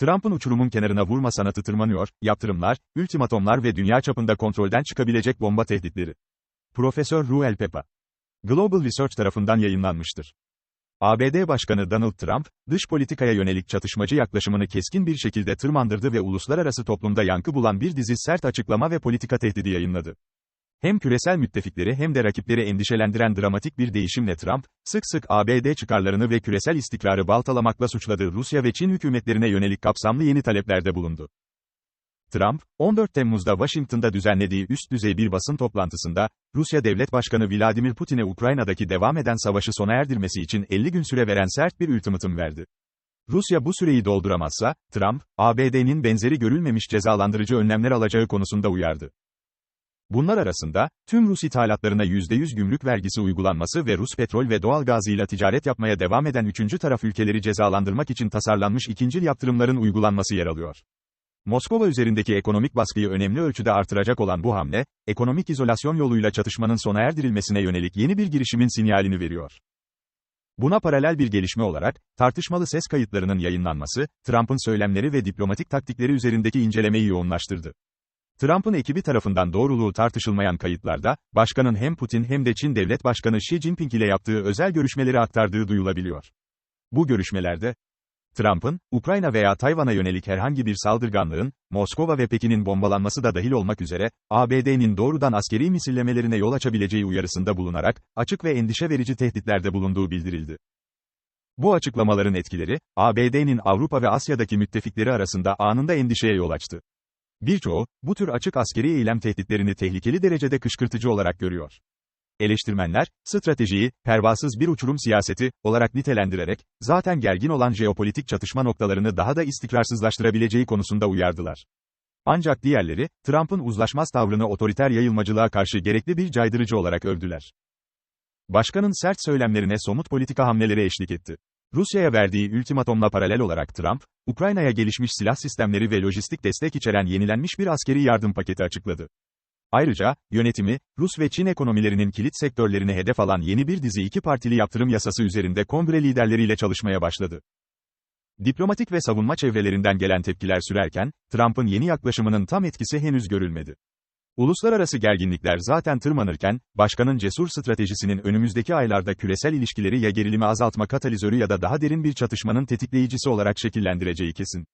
Trump'ın uçurumun kenarına vurma sanatı tırmanıyor, yaptırımlar, ultimatomlar ve dünya çapında kontrolden çıkabilecek bomba tehditleri. Profesör Ruel Pepa. Global Research tarafından yayınlanmıştır. ABD Başkanı Donald Trump, dış politikaya yönelik çatışmacı yaklaşımını keskin bir şekilde tırmandırdı ve uluslararası toplumda yankı bulan bir dizi sert açıklama ve politika tehdidi yayınladı. Hem küresel müttefikleri hem de rakipleri endişelendiren dramatik bir değişimle Trump, sık sık ABD çıkarlarını ve küresel istikrarı baltalamakla suçladığı Rusya ve Çin hükümetlerine yönelik kapsamlı yeni taleplerde bulundu. Trump, 14 Temmuz'da Washington'da düzenlediği üst düzey bir basın toplantısında, Rusya Devlet Başkanı Vladimir Putin'e Ukrayna'daki devam eden savaşı sona erdirmesi için 50 gün süre veren sert bir ultimatum verdi. Rusya bu süreyi dolduramazsa, Trump, ABD'nin benzeri görülmemiş cezalandırıcı önlemler alacağı konusunda uyardı. Bunlar arasında, tüm Rus ithalatlarına %100 gümrük vergisi uygulanması ve Rus petrol ve doğal gazıyla ticaret yapmaya devam eden üçüncü taraf ülkeleri cezalandırmak için tasarlanmış ikincil yaptırımların uygulanması yer alıyor. Moskova üzerindeki ekonomik baskıyı önemli ölçüde artıracak olan bu hamle, ekonomik izolasyon yoluyla çatışmanın sona erdirilmesine yönelik yeni bir girişimin sinyalini veriyor. Buna paralel bir gelişme olarak, tartışmalı ses kayıtlarının yayınlanması, Trump'ın söylemleri ve diplomatik taktikleri üzerindeki incelemeyi yoğunlaştırdı. Trump'ın ekibi tarafından doğruluğu tartışılmayan kayıtlarda, başkanın hem Putin hem de Çin Devlet Başkanı Xi Jinping ile yaptığı özel görüşmeleri aktardığı duyulabiliyor. Bu görüşmelerde, Trump'ın, Ukrayna veya Tayvan'a yönelik herhangi bir saldırganlığın, Moskova ve Pekin'in bombalanması da dahil olmak üzere, ABD'nin doğrudan askeri misillemelerine yol açabileceği uyarısında bulunarak, açık ve endişe verici tehditlerde bulunduğu bildirildi. Bu açıklamaların etkileri, ABD'nin Avrupa ve Asya'daki müttefikleri arasında anında endişeye yol açtı. Birçoğu, bu tür açık askeri eylem tehditlerini tehlikeli derecede kışkırtıcı olarak görüyor. Eleştirmenler, stratejiyi, pervasız bir uçurum siyaseti, olarak nitelendirerek, zaten gergin olan jeopolitik çatışma noktalarını daha da istikrarsızlaştırabileceği konusunda uyardılar. Ancak diğerleri, Trump'ın uzlaşmaz tavrını otoriter yayılmacılığa karşı gerekli bir caydırıcı olarak övdüler. Başkanın sert söylemlerine somut politika hamleleri eşlik etti. Rusya'ya verdiği ultimatomla paralel olarak Trump, Ukrayna'ya gelişmiş silah sistemleri ve lojistik destek içeren yenilenmiş bir askeri yardım paketi açıkladı. Ayrıca, yönetimi, Rus ve Çin ekonomilerinin kilit sektörlerini hedef alan yeni bir dizi iki partili yaptırım yasası üzerinde kongre liderleriyle çalışmaya başladı. Diplomatik ve savunma çevrelerinden gelen tepkiler sürerken, Trump'ın yeni yaklaşımının tam etkisi henüz görülmedi. Uluslararası gerginlikler zaten tırmanırken, başkanın cesur stratejisinin önümüzdeki aylarda küresel ilişkileri ya gerilimi azaltma katalizörü ya da daha derin bir çatışmanın tetikleyicisi olarak şekillendireceği kesin.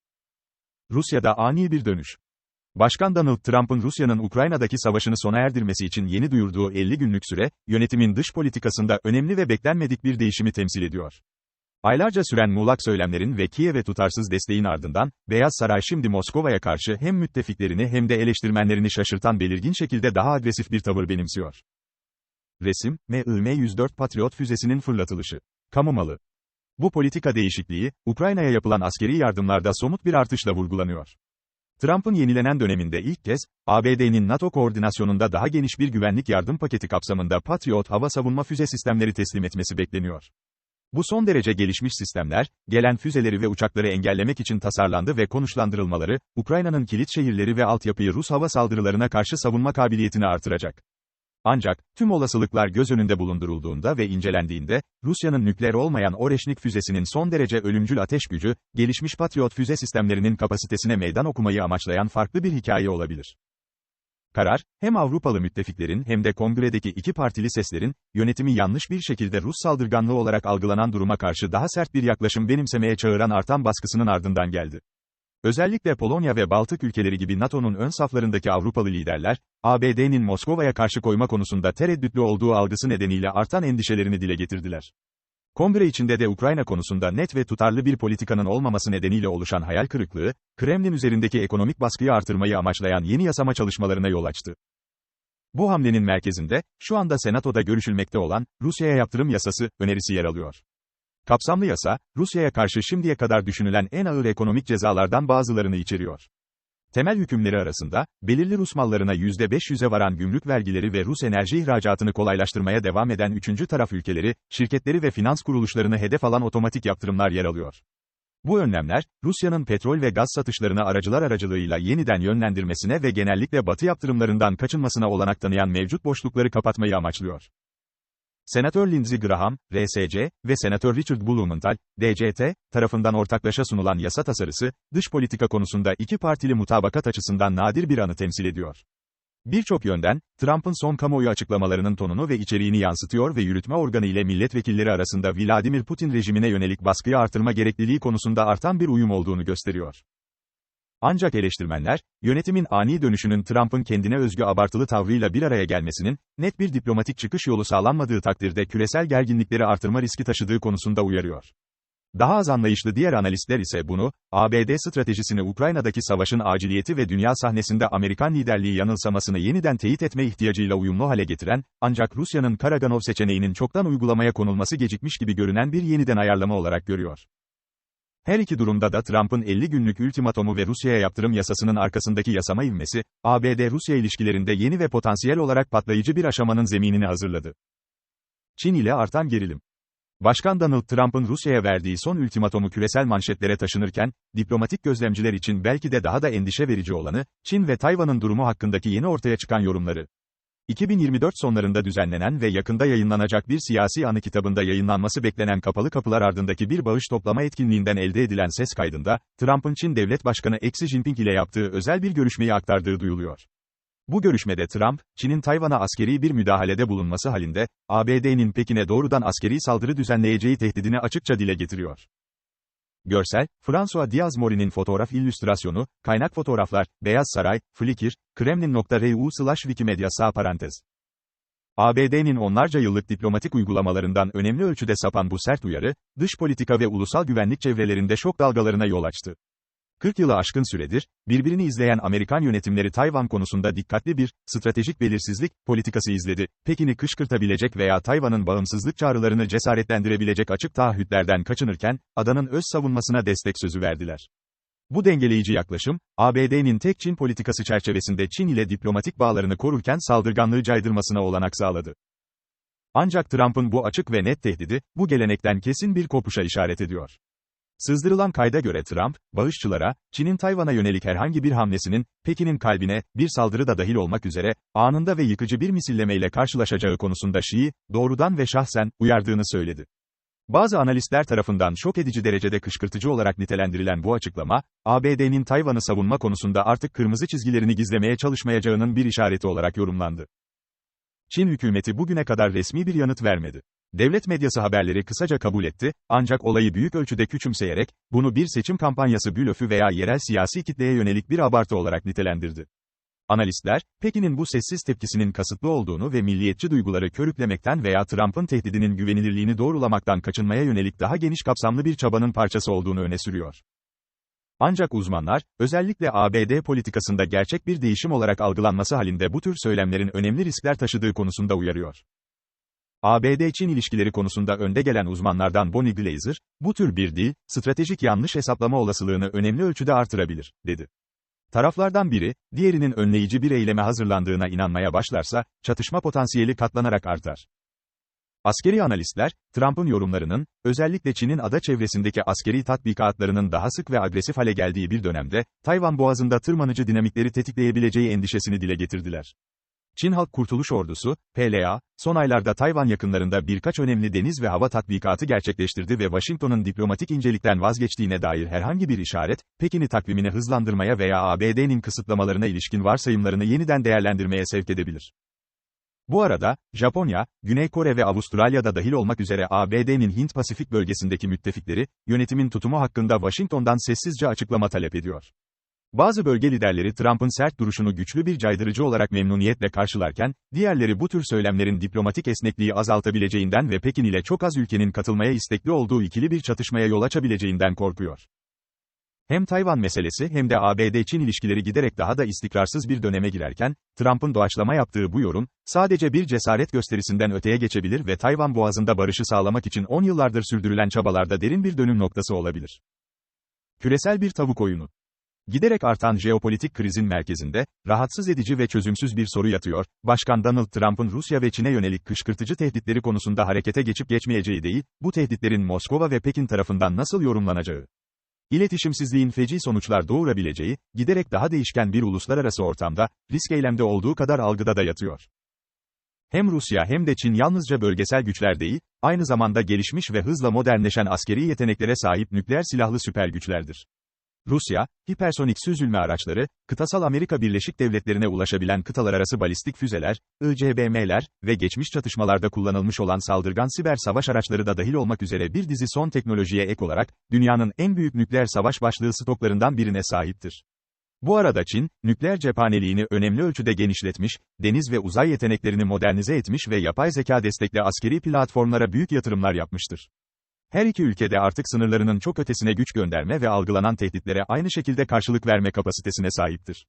Rusya'da ani bir dönüş. Başkan Donald Trump'ın Rusya'nın Ukrayna'daki savaşını sona erdirmesi için yeni duyurduğu 50 günlük süre, yönetimin dış politikasında önemli ve beklenmedik bir değişimi temsil ediyor. Aylarca süren muğlak söylemlerin ve Kiev'e tutarsız desteğin ardından, Beyaz Saray şimdi Moskova'ya karşı hem müttefiklerini hem de eleştirmenlerini şaşırtan belirgin şekilde daha agresif bir tavır benimsiyor. Resim, M-104 Patriot füzesinin fırlatılışı. Kamu malı. Bu politika değişikliği, Ukrayna'ya yapılan askeri yardımlarda somut bir artışla vurgulanıyor. Trump'ın yenilenen döneminde ilk kez, ABD'nin NATO koordinasyonunda daha geniş bir güvenlik yardım paketi kapsamında Patriot hava savunma füze sistemleri teslim etmesi bekleniyor. Bu son derece gelişmiş sistemler, gelen füzeleri ve uçakları engellemek için tasarlandı ve konuşlandırılmaları, Ukrayna'nın kilit şehirleri ve altyapıyı Rus hava saldırılarına karşı savunma kabiliyetini artıracak. Ancak, tüm olasılıklar göz önünde bulundurulduğunda ve incelendiğinde, Rusya'nın nükleer olmayan Oreşnik füzesinin son derece ölümcül ateş gücü, gelişmiş Patriot füze sistemlerinin kapasitesine meydan okumayı amaçlayan farklı bir hikaye olabilir. Karar, hem Avrupalı müttefiklerin hem de kongredeki iki partili seslerin, yönetimi yanlış bir şekilde Rus saldırganlığı olarak algılanan duruma karşı daha sert bir yaklaşım benimsemeye çağıran artan baskısının ardından geldi. Özellikle Polonya ve Baltık ülkeleri gibi NATO'nun ön saflarındaki Avrupalı liderler, ABD'nin Moskova'ya karşı koyma konusunda tereddütlü olduğu algısı nedeniyle artan endişelerini dile getirdiler. Kongre içinde de Ukrayna konusunda net ve tutarlı bir politikanın olmaması nedeniyle oluşan hayal kırıklığı, Kremlin üzerindeki ekonomik baskıyı artırmayı amaçlayan yeni yasama çalışmalarına yol açtı. Bu hamlenin merkezinde, şu anda Senato'da görüşülmekte olan, Rusya'ya yaptırım yasası, önerisi yer alıyor. Kapsamlı yasa, Rusya'ya karşı şimdiye kadar düşünülen en ağır ekonomik cezalardan bazılarını içeriyor. Temel hükümleri arasında, belirli Rus mallarına %500'e varan gümrük vergileri ve Rus enerji ihracatını kolaylaştırmaya devam eden üçüncü taraf ülkeleri, şirketleri ve finans kuruluşlarını hedef alan otomatik yaptırımlar yer alıyor. Bu önlemler, Rusya'nın petrol ve gaz satışlarını aracılar aracılığıyla yeniden yönlendirmesine ve genellikle batı yaptırımlarından kaçınmasına olanak tanıyan mevcut boşlukları kapatmayı amaçlıyor. Senatör Lindsey Graham, RSC ve Senatör Richard Blumenthal, DCT, tarafından ortaklaşa sunulan yasa tasarısı, dış politika konusunda iki partili mutabakat açısından nadir bir anı temsil ediyor. Birçok yönden, Trump'ın son kamuoyu açıklamalarının tonunu ve içeriğini yansıtıyor ve yürütme organı ile milletvekilleri arasında Vladimir Putin rejimine yönelik baskıyı artırma gerekliliği konusunda artan bir uyum olduğunu gösteriyor. Ancak eleştirmenler, yönetimin ani dönüşünün Trump'ın kendine özgü abartılı tavrıyla bir araya gelmesinin, net bir diplomatik çıkış yolu sağlanmadığı takdirde küresel gerginlikleri artırma riski taşıdığı konusunda uyarıyor. Daha az anlayışlı diğer analistler ise bunu, ABD stratejisini Ukrayna'daki savaşın aciliyeti ve dünya sahnesinde Amerikan liderliği yanılsamasını yeniden teyit etme ihtiyacıyla uyumlu hale getiren, ancak Rusya'nın Karaganov seçeneğinin çoktan uygulamaya konulması gecikmiş gibi görünen bir yeniden ayarlama olarak görüyor. Her iki durumda da Trump'ın 50 günlük ultimatomu ve Rusya'ya yaptırım yasasının arkasındaki yasama ivmesi, ABD-Rusya ilişkilerinde yeni ve potansiyel olarak patlayıcı bir aşamanın zeminini hazırladı. Çin ile artan gerilim. Başkan Donald Trump'ın Rusya'ya verdiği son ultimatomu küresel manşetlere taşınırken, diplomatik gözlemciler için belki de daha da endişe verici olanı, Çin ve Tayvan'ın durumu hakkındaki yeni ortaya çıkan yorumları. 2024 sonlarında düzenlenen ve yakında yayınlanacak bir siyasi anı kitabında yayınlanması beklenen kapalı kapılar ardındaki bir bağış toplama etkinliğinden elde edilen ses kaydında, Trump'ın Çin Devlet Başkanı Xi Jinping ile yaptığı özel bir görüşmeyi aktardığı duyuluyor. Bu görüşmede Trump, Çin'in Tayvan'a askeri bir müdahalede bulunması halinde, ABD'nin Pekin'e doğrudan askeri saldırı düzenleyeceği tehdidini açıkça dile getiriyor. Görsel, François Diaz-Mori'nin fotoğraf illüstrasyonu, kaynak fotoğraflar, Beyaz Saray, Flickr, Kremlin.ru slash Wikimedia sağ parantez. ABD'nin onlarca yıllık diplomatik uygulamalarından önemli ölçüde sapan bu sert uyarı, dış politika ve ulusal güvenlik çevrelerinde şok dalgalarına yol açtı. 40 yılı aşkın süredir, birbirini izleyen Amerikan yönetimleri Tayvan konusunda dikkatli bir, stratejik belirsizlik, politikası izledi. Pekin'i kışkırtabilecek veya Tayvan'ın bağımsızlık çağrılarını cesaretlendirebilecek açık taahhütlerden kaçınırken, adanın öz savunmasına destek sözü verdiler. Bu dengeleyici yaklaşım, ABD'nin tek Çin politikası çerçevesinde Çin ile diplomatik bağlarını korurken saldırganlığı caydırmasına olanak sağladı. Ancak Trump'ın bu açık ve net tehdidi, bu gelenekten kesin bir kopuşa işaret ediyor. Sızdırılan kayda göre Trump, bağışçılara, Çin'in Tayvan'a yönelik herhangi bir hamlesinin, Pekin'in kalbine, bir saldırı da dahil olmak üzere, anında ve yıkıcı bir misillemeyle karşılaşacağı konusunda Şii, doğrudan ve şahsen, uyardığını söyledi. Bazı analistler tarafından şok edici derecede kışkırtıcı olarak nitelendirilen bu açıklama, ABD'nin Tayvan'ı savunma konusunda artık kırmızı çizgilerini gizlemeye çalışmayacağının bir işareti olarak yorumlandı. Çin hükümeti bugüne kadar resmi bir yanıt vermedi. Devlet medyası haberleri kısaca kabul etti, ancak olayı büyük ölçüde küçümseyerek, bunu bir seçim kampanyası blöfü veya yerel siyasi kitleye yönelik bir abartı olarak nitelendirdi. Analistler, Pekin'in bu sessiz tepkisinin kasıtlı olduğunu ve milliyetçi duyguları körüklemekten veya Trump'ın tehdidinin güvenilirliğini doğrulamaktan kaçınmaya yönelik daha geniş kapsamlı bir çabanın parçası olduğunu öne sürüyor. Ancak uzmanlar, özellikle ABD politikasında gerçek bir değişim olarak algılanması halinde bu tür söylemlerin önemli riskler taşıdığı konusunda uyarıyor. ABD-Çin ilişkileri konusunda önde gelen uzmanlardan Bonnie Glazer, bu tür bir dil, stratejik yanlış hesaplama olasılığını önemli ölçüde artırabilir, dedi. Taraflardan biri, diğerinin önleyici bir eyleme hazırlandığına inanmaya başlarsa, çatışma potansiyeli katlanarak artar. Askeri analistler, Trump'ın yorumlarının, özellikle Çin'in ada çevresindeki askeri tatbikatlarının daha sık ve agresif hale geldiği bir dönemde, Tayvan boğazında tırmanıcı dinamikleri tetikleyebileceği endişesini dile getirdiler. Çin Halk Kurtuluş Ordusu, PLA, son aylarda Tayvan yakınlarında birkaç önemli deniz ve hava tatbikatı gerçekleştirdi ve Washington'un diplomatik incelikten vazgeçtiğine dair herhangi bir işaret, Pekin'i takvimini hızlandırmaya veya ABD'nin kısıtlamalarına ilişkin varsayımlarını yeniden değerlendirmeye sevk edebilir. Bu arada, Japonya, Güney Kore ve Avustralya'da dahil olmak üzere ABD'nin Hint-Pasifik bölgesindeki müttefikleri, yönetimin tutumu hakkında Washington'dan sessizce açıklama talep ediyor. Bazı bölge liderleri Trump'ın sert duruşunu güçlü bir caydırıcı olarak memnuniyetle karşılarken, diğerleri bu tür söylemlerin diplomatik esnekliği azaltabileceğinden ve Pekin ile çok az ülkenin katılmaya istekli olduğu ikili bir çatışmaya yol açabileceğinden korkuyor. Hem Tayvan meselesi hem de ABD-Çin ilişkileri giderek daha da istikrarsız bir döneme girerken, Trump'ın doğaçlama yaptığı bu yorum, sadece bir cesaret gösterisinden öteye geçebilir ve Tayvan boğazında barışı sağlamak için 10 yıllardır sürdürülen çabalarda derin bir dönüm noktası olabilir. Küresel bir tavuk oyunu. Giderek artan jeopolitik krizin merkezinde, rahatsız edici ve çözümsüz bir soru yatıyor, Başkan Donald Trump'ın Rusya ve Çin'e yönelik kışkırtıcı tehditleri konusunda harekete geçip geçmeyeceği değil, bu tehditlerin Moskova ve Pekin tarafından nasıl yorumlanacağı. İletişimsizliğin feci sonuçlar doğurabileceği, giderek daha değişken bir uluslararası ortamda, risk eylemde olduğu kadar algıda da yatıyor. Hem Rusya hem de Çin yalnızca bölgesel güçler değil, aynı zamanda gelişmiş ve hızla modernleşen askeri yeteneklere sahip nükleer silahlı süper güçlerdir. Rusya, hipersonik süzülme araçları, kıtasal Amerika Birleşik Devletleri'ne ulaşabilen kıtalar arası balistik füzeler, ICBM'ler ve geçmiş çatışmalarda kullanılmış olan saldırgan siber savaş araçları da dahil olmak üzere bir dizi son teknolojiye ek olarak, dünyanın en büyük nükleer savaş başlığı stoklarından birine sahiptir. Bu arada Çin, nükleer cephaneliğini önemli ölçüde genişletmiş, deniz ve uzay yeteneklerini modernize etmiş ve yapay zeka destekli askeri platformlara büyük yatırımlar yapmıştır. Her iki ülkede artık sınırlarının çok ötesine güç gönderme ve algılanan tehditlere aynı şekilde karşılık verme kapasitesine sahiptir.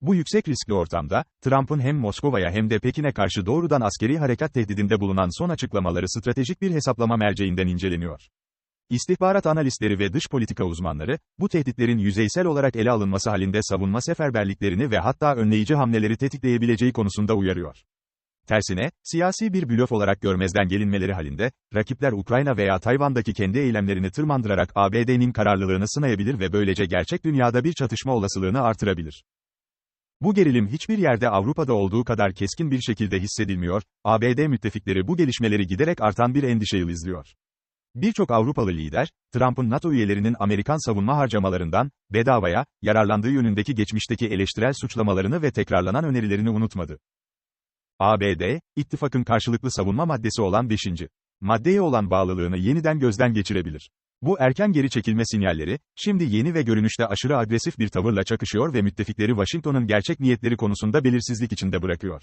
Bu yüksek riskli ortamda, Trump'ın hem Moskova'ya hem de Pekin'e karşı doğrudan askeri harekat tehdidinde bulunan son açıklamaları stratejik bir hesaplama merceğinden inceleniyor. İstihbarat analistleri ve dış politika uzmanları, bu tehditlerin yüzeysel olarak ele alınması halinde savunma seferberliklerini ve hatta önleyici hamleleri tetikleyebileceği konusunda uyarıyor. Tersine, siyasi bir blöf olarak görmezden gelinmeleri halinde, rakipler Ukrayna veya Tayvan'daki kendi eylemlerini tırmandırarak ABD'nin kararlılığını sınayabilir ve böylece gerçek dünyada bir çatışma olasılığını artırabilir. Bu gerilim hiçbir yerde Avrupa'da olduğu kadar keskin bir şekilde hissedilmiyor, ABD müttefikleri bu gelişmeleri giderek artan bir endişeyle izliyor. Birçok Avrupalı lider, Trump'ın NATO üyelerinin Amerikan savunma harcamalarından, bedavaya, yararlandığı yönündeki geçmişteki eleştirel suçlamalarını ve tekrarlanan önerilerini unutmadı. ABD, ittifakın karşılıklı savunma maddesi olan 5. maddeye olan bağlılığını yeniden gözden geçirebilir. Bu erken geri çekilme sinyalleri, şimdi yeni ve görünüşte aşırı agresif bir tavırla çakışıyor ve müttefikleri Washington'un gerçek niyetleri konusunda belirsizlik içinde bırakıyor.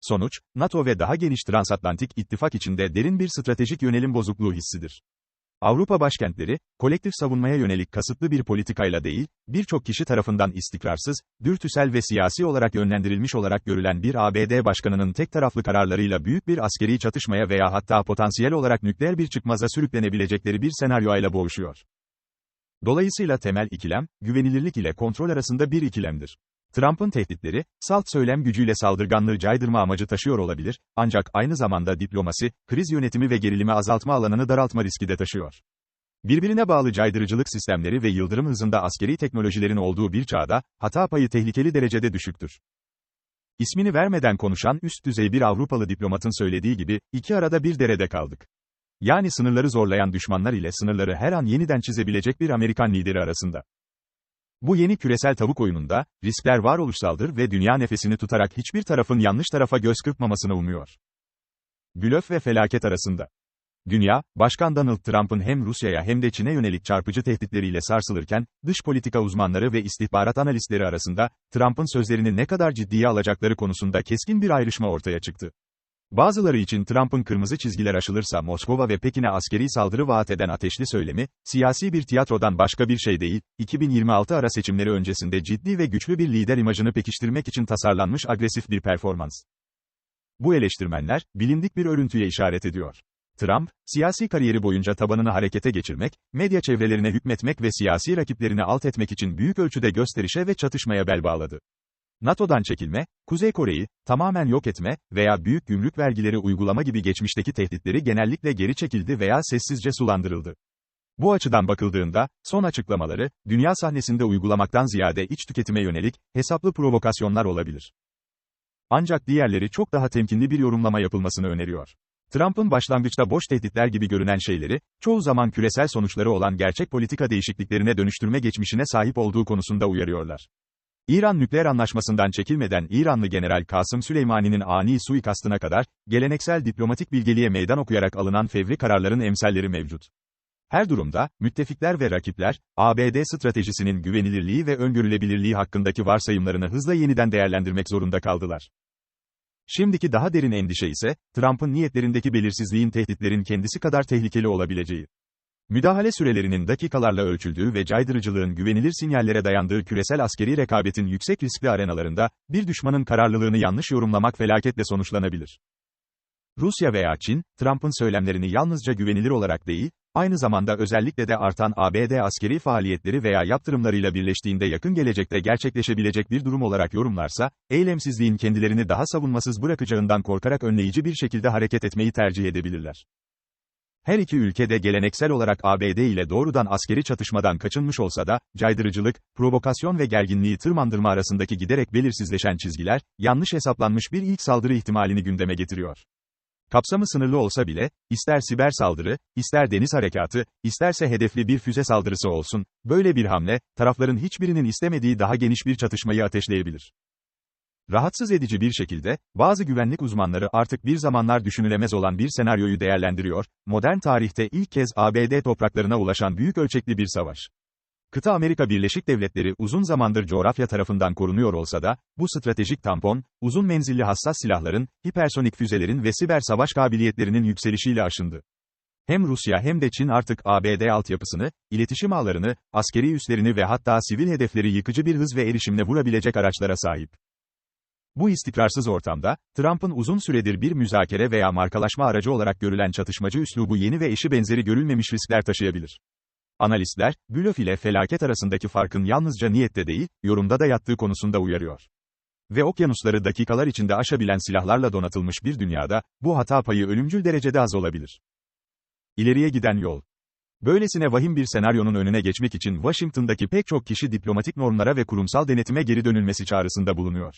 Sonuç, NATO ve daha geniş transatlantik ittifak içinde derin bir stratejik yönelim bozukluğu hissidir. Avrupa başkentleri, kolektif savunmaya yönelik kasıtlı bir politikayla değil, birçok kişi tarafından istikrarsız, dürtüsel ve siyasi olarak yönlendirilmiş olarak görülen bir ABD başkanının tek taraflı kararlarıyla büyük bir askeri çatışmaya veya hatta potansiyel olarak nükleer bir çıkmaza sürüklenebilecekleri bir senaryoyla boğuşuyor. Dolayısıyla temel ikilem, güvenilirlik ile kontrol arasında bir ikilemdir. Trump'ın tehditleri, salt söylem gücüyle saldırganlığı caydırma amacı taşıyor olabilir, ancak aynı zamanda diplomasi, kriz yönetimi ve gerilimi azaltma alanını daraltma riski de taşıyor. Birbirine bağlı caydırıcılık sistemleri ve yıldırım hızında askeri teknolojilerin olduğu bir çağda, hata payı tehlikeli derecede düşüktür. İsmini vermeden konuşan üst düzey bir Avrupalı diplomatın söylediği gibi, iki arada bir derede kaldık. Yani sınırları zorlayan düşmanlar ile sınırları her an yeniden çizebilecek bir Amerikan lideri arasında. Bu yeni küresel tavuk oyununda, riskler varoluşsaldır ve dünya nefesini tutarak hiçbir tarafın yanlış tarafa göz kırpmamasını umuyor. Blöf ve felaket arasında. Dünya, Başkan Donald Trump'ın hem Rusya'ya hem de Çin'e yönelik çarpıcı tehditleriyle sarsılırken, dış politika uzmanları ve istihbarat analistleri arasında, Trump'ın sözlerini ne kadar ciddiye alacakları konusunda keskin bir ayrışma ortaya çıktı. Bazıları için Trump'ın kırmızı çizgiler aşılırsa Moskova ve Pekin'e askeri saldırı vaat eden ateşli söylemi, siyasi bir tiyatrodan başka bir şey değil, 2026 ara seçimleri öncesinde ciddi ve güçlü bir lider imajını pekiştirmek için tasarlanmış agresif bir performans. Bu eleştirmenler, bilindik bir örüntüye işaret ediyor. Trump, siyasi kariyeri boyunca tabanını harekete geçirmek, medya çevrelerine hükmetmek ve siyasi rakiplerini alt etmek için büyük ölçüde gösterişe ve çatışmaya bel bağladı. NATO'dan çekilme, Kuzey Kore'yi tamamen yok etme veya büyük gümrük vergileri uygulama gibi geçmişteki tehditleri genellikle geri çekildi veya sessizce sulandırıldı. Bu açıdan bakıldığında, son açıklamaları, dünya sahnesinde uygulamaktan ziyade iç tüketime yönelik, hesaplı provokasyonlar olabilir. Ancak diğerleri çok daha temkinli bir yorumlama yapılmasını öneriyor. Trump'ın başlangıçta boş tehditler gibi görünen şeyleri, çoğu zaman küresel sonuçları olan gerçek politika değişikliklerine dönüştürme geçmişine sahip olduğu konusunda uyarıyorlar. İran nükleer anlaşmasından çekilmeden İranlı General Kasım Süleymani'nin ani suikastına kadar, geleneksel diplomatik bilgeliğe meydan okuyarak alınan fevri kararların emsalleri mevcut. Her durumda, müttefikler ve rakipler, ABD stratejisinin güvenilirliği ve öngörülebilirliği hakkındaki varsayımlarını hızla yeniden değerlendirmek zorunda kaldılar. Şimdiki daha derin endişe ise, Trump'ın niyetlerindeki belirsizliğin tehditlerin kendisi kadar tehlikeli olabileceği. Müdahale sürelerinin dakikalarla ölçüldüğü ve caydırıcılığın güvenilir sinyallere dayandığı küresel askeri rekabetin yüksek riskli arenalarında, bir düşmanın kararlılığını yanlış yorumlamak felaketle sonuçlanabilir. Rusya veya Çin, Trump'ın söylemlerini yalnızca güvenilir olarak değil, aynı zamanda özellikle de artan ABD askeri faaliyetleri veya yaptırımlarıyla birleştiğinde yakın gelecekte gerçekleşebilecek bir durum olarak yorumlarsa, eylemsizliğin kendilerini daha savunmasız bırakacağından korkarak önleyici bir şekilde hareket etmeyi tercih edebilirler. Her iki ülke de geleneksel olarak ABD ile doğrudan askeri çatışmadan kaçınmış olsa da, caydırıcılık, provokasyon ve gerginliği tırmandırma arasındaki giderek belirsizleşen çizgiler, yanlış hesaplanmış bir ilk saldırı ihtimalini gündeme getiriyor. Kapsamı sınırlı olsa bile, ister siber saldırı, ister deniz harekatı, isterse hedefli bir füze saldırısı olsun, böyle bir hamle, tarafların hiçbirinin istemediği daha geniş bir çatışmayı ateşleyebilir. Rahatsız edici bir şekilde, bazı güvenlik uzmanları artık bir zamanlar düşünülemez olan bir senaryoyu değerlendiriyor, modern tarihte ilk kez ABD topraklarına ulaşan büyük ölçekli bir savaş. Kıta Amerika Birleşik Devletleri uzun zamandır coğrafya tarafından korunuyor olsa da, bu stratejik tampon, uzun menzilli hassas silahların, hipersonik füzelerin ve siber savaş kabiliyetlerinin yükselişiyle aşındı. Hem Rusya hem de Çin artık ABD altyapısını, iletişim ağlarını, askeri üslerini ve hatta sivil hedefleri yıkıcı bir hız ve erişimle vurabilecek araçlara sahip. Bu istikrarsız ortamda, Trump'ın uzun süredir bir müzakere veya markalaşma aracı olarak görülen çatışmacı üslubu yeni ve eşi benzeri görülmemiş riskler taşıyabilir. Analistler, blöf ile felaket arasındaki farkın yalnızca niyette değil, yorumda da yattığı konusunda uyarıyor. Ve okyanusları dakikalar içinde aşabilen silahlarla donatılmış bir dünyada, bu hata payı ölümcül derecede az olabilir. İleriye giden yol. Böylesine vahim bir senaryonun önüne geçmek için Washington'daki pek çok kişi diplomatik normlara ve kurumsal denetime geri dönülmesi çağrısında bulunuyor.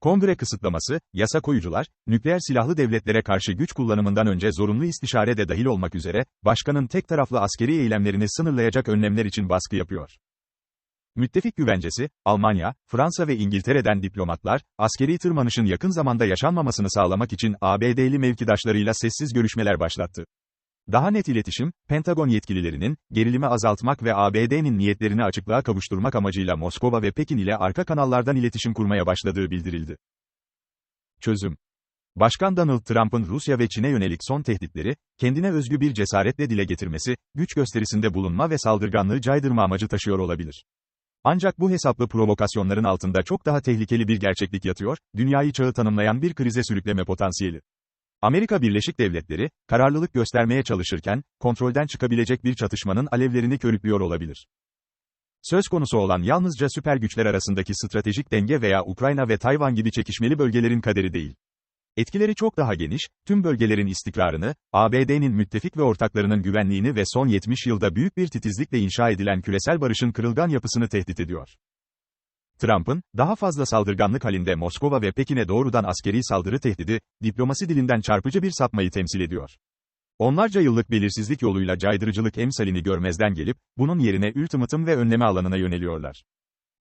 Kongre kısıtlaması, yasa koyucular, nükleer silahlı devletlere karşı güç kullanımından önce zorunlu istişare de dahil olmak üzere, başkanın tek taraflı askeri eylemlerini sınırlayacak önlemler için baskı yapıyor. Müttefik güvencesi, Almanya, Fransa ve İngiltere'den diplomatlar, askeri tırmanışın yakın zamanda yaşanmamasını sağlamak için ABD'li mevkidaşlarıyla sessiz görüşmeler başlattı. Daha net iletişim, Pentagon yetkililerinin, gerilimi azaltmak ve ABD'nin niyetlerini açıklığa kavuşturmak amacıyla Moskova ve Pekin ile arka kanallardan iletişim kurmaya başladığı bildirildi. Çözüm Başkan Donald Trump'ın Rusya ve Çin'e yönelik son tehditleri, kendine özgü bir cesaretle dile getirmesi, güç gösterisinde bulunma ve saldırganlığı caydırma amacı taşıyor olabilir. Ancak bu hesaplı provokasyonların altında çok daha tehlikeli bir gerçeklik yatıyor, dünyayı çağı tanımlayan bir krize sürükleme potansiyeli. Amerika Birleşik Devletleri, kararlılık göstermeye çalışırken, kontrolden çıkabilecek bir çatışmanın alevlerini körüklüyor olabilir. Söz konusu olan yalnızca süper güçler arasındaki stratejik denge veya Ukrayna ve Tayvan gibi çekişmeli bölgelerin kaderi değil. Etkileri çok daha geniş, tüm bölgelerin istikrarını, ABD'nin müttefik ve ortaklarının güvenliğini ve son 70 yılda büyük bir titizlikle inşa edilen küresel barışın kırılgan yapısını tehdit ediyor. Trump'ın, daha fazla saldırganlık halinde Moskova ve Pekin'e doğrudan askeri saldırı tehdidi, diplomasi dilinden çarpıcı bir sapmayı temsil ediyor. Onlarca yıllık belirsizlik yoluyla caydırıcılık emsalini görmezden gelip, bunun yerine ultimatum ve önleme alanına yöneliyorlar.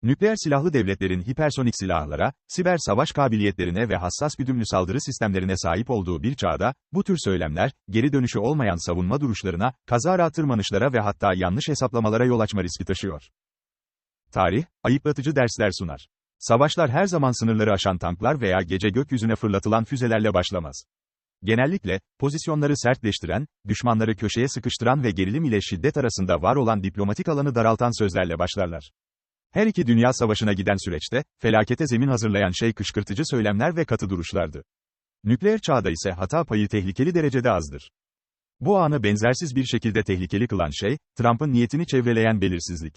Nükleer silahlı devletlerin hipersonik silahlara, siber savaş kabiliyetlerine ve hassas güdümlü saldırı sistemlerine sahip olduğu bir çağda, bu tür söylemler, geri dönüşü olmayan savunma duruşlarına, kazara tırmanışlara ve hatta yanlış hesaplamalara yol açma riski taşıyor. Tarih, ayıplatıcı dersler sunar. Savaşlar her zaman sınırları aşan tanklar veya gece gökyüzüne fırlatılan füzelerle başlamaz. Genellikle, pozisyonları sertleştiren, düşmanları köşeye sıkıştıran ve gerilim ile şiddet arasında var olan diplomatik alanı daraltan sözlerle başlarlar. Her iki dünya savaşına giden süreçte, felakete zemin hazırlayan şey kışkırtıcı söylemler ve katı duruşlardı. Nükleer çağda ise hata payı tehlikeli derecede azdır. Bu anı benzersiz bir şekilde tehlikeli kılan şey, Trump'ın niyetini çevreleyen belirsizlik.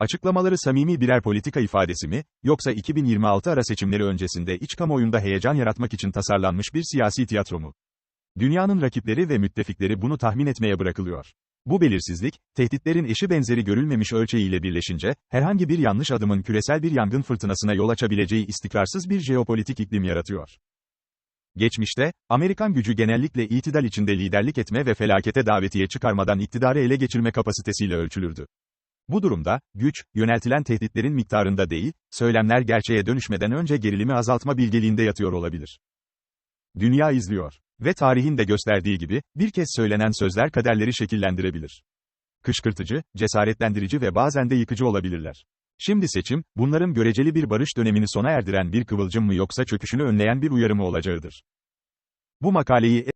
Açıklamaları samimi birer politika ifadesi mi, yoksa 2026 ara seçimleri öncesinde iç kamuoyunda heyecan yaratmak için tasarlanmış bir siyasi tiyatro mu? Dünyanın rakipleri ve müttefikleri bunu tahmin etmeye bırakılıyor. Bu belirsizlik, tehditlerin eşi benzeri görülmemiş ölçeğiyle birleşince, herhangi bir yanlış adımın küresel bir yangın fırtınasına yol açabileceği istikrarsız bir jeopolitik iklim yaratıyor. Geçmişte, Amerikan gücü genellikle itidal içinde liderlik etme ve felakete davetiye çıkarmadan iktidarı ele geçirme kapasitesiyle ölçülürdü. Bu durumda, güç, yöneltilen tehditlerin miktarında değil, söylemler gerçeğe dönüşmeden önce gerilimi azaltma bilgeliğinde yatıyor olabilir. Dünya izliyor. Ve tarihin de gösterdiği gibi, bir kez söylenen sözler kaderleri şekillendirebilir. Kışkırtıcı, cesaretlendirici ve bazen de yıkıcı olabilirler. Şimdi seçim, bunların göreceli bir barış dönemini sona erdiren bir kıvılcım mı yoksa çöküşünü önleyen bir uyarı mı olacağıdır. Bu makaleyi